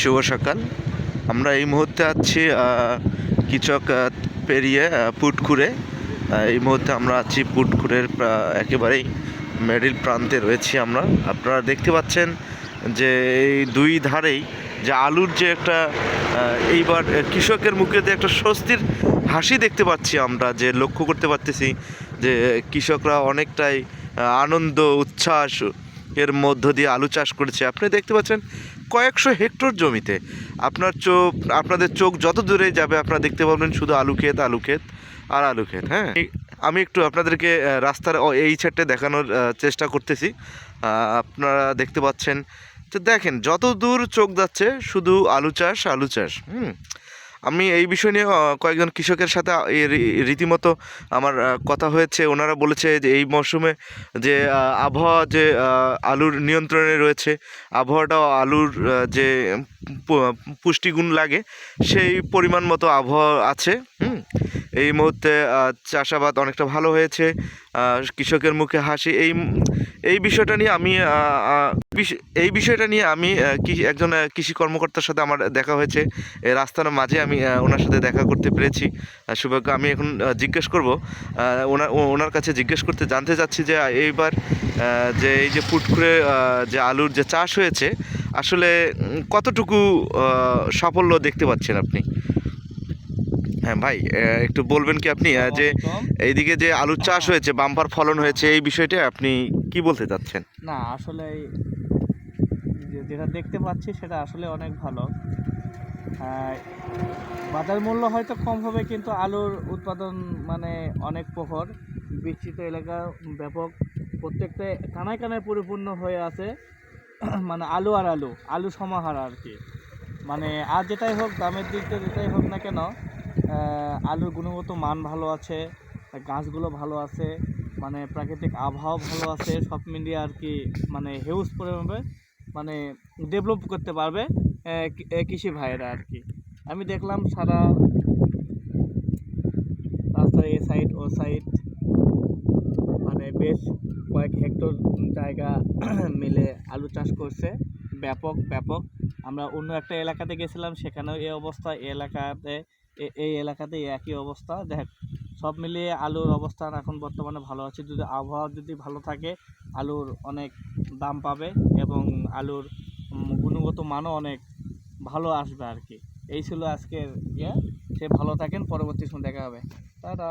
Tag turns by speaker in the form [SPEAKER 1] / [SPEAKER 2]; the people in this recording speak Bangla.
[SPEAKER 1] শুভ সকাল। আমরা এই মুহূর্তে আছি কিচক পেরিয়ে পুটকুরে এই মুহূর্তে আমরা আছি পুটকুরের একেবারেই মেডিল প্রান্তে রয়েছি আমরা। আপনারা দেখতে পাচ্ছেন যে এই দুই ধারেই যে আলুর যে একটা এইবার কৃষকের মুখে যে একটা স্বস্তির হাসি দেখতে পাচ্ছি আমরা, যে লক্ষ্য করতে পারতেছি যে কৃষকরা অনেকটাই আনন্দ, উচ্ছ্বাস এর মধ্য দিয়ে আলু চাষ করেছে। আপনি দেখতে পাচ্ছেন কয়েকশো হেক্টর জমিতে আপনার চোখ, আপনাদের চোখ যত দূরে যাবে আপনারা দেখতে পাবেন শুধু আলু ক্ষেত আলু ক্ষেত আর আলু ক্ষেত হ্যাঁ? আমি একটু আপনাদেরকে রাস্তার এই সাইডটা দেখানোর চেষ্টা করতেছি। আপনারা দেখতে পাচ্ছেন, তো দেখেন যত দূর চোখ যাচ্ছে শুধু আলু চাষ আলু চাষ, হুম? আমি এই বিষয় নিয়ে কয়েকজন কৃষকের সাথে রীতিমতো আমার কথা হয়েছে। ওনারা বলেছে যে এই মরশুমে যে আবহাওয়া যে আলুর নিয়ন্ত্রণে রয়েছে, আবহাওয়াটাও আলুর যে পুষ্টিগুণ লাগে, সেই পরিমাণ মতো আবহাওয়া আছে, হুম? এই মুহূর্তে চাষাবাদ অনেকটা ভালো হয়েছে। কৃষকের মুখে হাসি। এই এই বিষয়টা নিয়ে আমি এই বিষয়টা নিয়ে আমি একজন কৃষি কর্মকর্তার সাথে আমার দেখা হয়েছে। রাস্তার মাঝে আমি ওনার সাথে দেখা করতে পেরেছি। সৌভাগ্য আমি এখন জিজ্ঞেস করব ওনার ওনার কাছে জিজ্ঞেস করতে জানতে চাচ্ছি যে এইবার যে এই যে আহ, যে আলুর যে চাষ হয়েছে আসলে কতটুকু সাফল্য দেখতে পাচ্ছেন আপনি? হ্যাঁ ভাই একটু বলবেন কি আপনি যে এইদিকে যে আলুর চাষ হয়েছে বাম্পার ফলন হয়েছে এই বিষয়টা আপনি কি বলতে চাচ্ছেন?
[SPEAKER 2] না আসলে যেটা দেখতে পাচ্ছি সেটা আসলে অনেক ভালো। বাজার মূল্য হয়তো কম হবে কিন্তু আলুর উৎপাদন মানে অনেক প্রখর। বিস্তৃত এলাকা ব্যাপক। প্রত্যেকটা কানায় কানায় পরিপূর্ণ হয়ে আছে মানে আলু আর আলু আলু সমাহার আর কি। মানে আর যেটাই হোক দামের দিক দিয়ে যেটাই হোক না কেন আলুর গুণগত মান ভালো আছে গাছগুলো ভালো আছে মানে প্রাকৃতিক আবহাওয়া ভালো আছে, সব মিলিয়ে আর কি মানে হিউজ পরিমাণে মানে ডেভেলপ করতে পারবে কৃষি ভাইয়েরা আর কি। আমি দেখলাম সারা রাস্তার এ সাইড ও সাইড মানে বেশ কয়েক হেক্টর জায়গা মিলে আলু চাষ করছে, ব্যাপক ব্যাপক। আমরা অন্য একটা এলাকাতে গেছিলাম, সেখানেও এই অবস্থা এলাকাতে এই এলাকাতে একই অবস্থা। দেখ সব মিলিয়ে আলুর অবস্থান এখন বর্তমানে ভালো আছে। যদি আবহাওয়া যদি ভালো থাকে, আলুর অনেক দাম পাবে এবং আলুর গুণগত মানও অনেক ভালো আসবে আর কি। এই ছিল আজকের ইয়ে। সে ভালো থাকেন, পরবর্তী সময় দেখা হবে। তারা